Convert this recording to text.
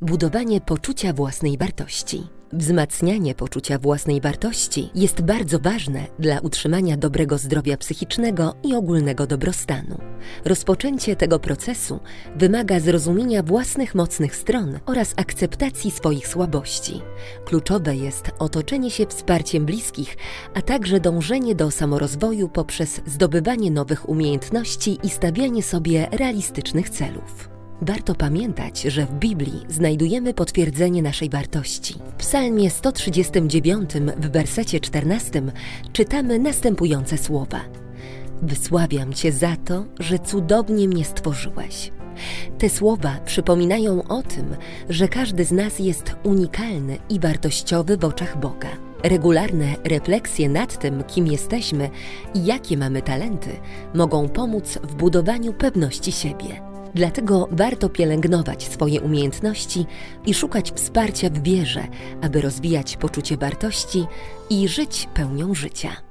Budowanie poczucia własnej wartości. Wzmacnianie poczucia własnej wartości jest bardzo ważne dla utrzymania dobrego zdrowia psychicznego i ogólnego dobrostanu. Rozpoczęcie tego procesu wymaga zrozumienia własnych mocnych stron oraz akceptacji swoich słabości. Kluczowe jest otoczenie się wsparciem bliskich, a także dążenie do samorozwoju poprzez zdobywanie nowych umiejętności i stawianie sobie realistycznych celów. Warto pamiętać, że w Biblii znajdujemy potwierdzenie naszej wartości. W Psalmie 139 w wersecie 14 czytamy następujące słowa: Wysławiam Cię za to, że cudownie mnie stworzyłeś. Te słowa przypominają o tym, że każdy z nas jest unikalny i wartościowy w oczach Boga. Regularne refleksje nad tym, kim jesteśmy i jakie mamy talenty, mogą pomóc w budowaniu pewności siebie. Dlatego warto pielęgnować swoje umiejętności i szukać wsparcia w wierze, aby rozwijać poczucie wartości i żyć pełnią życia.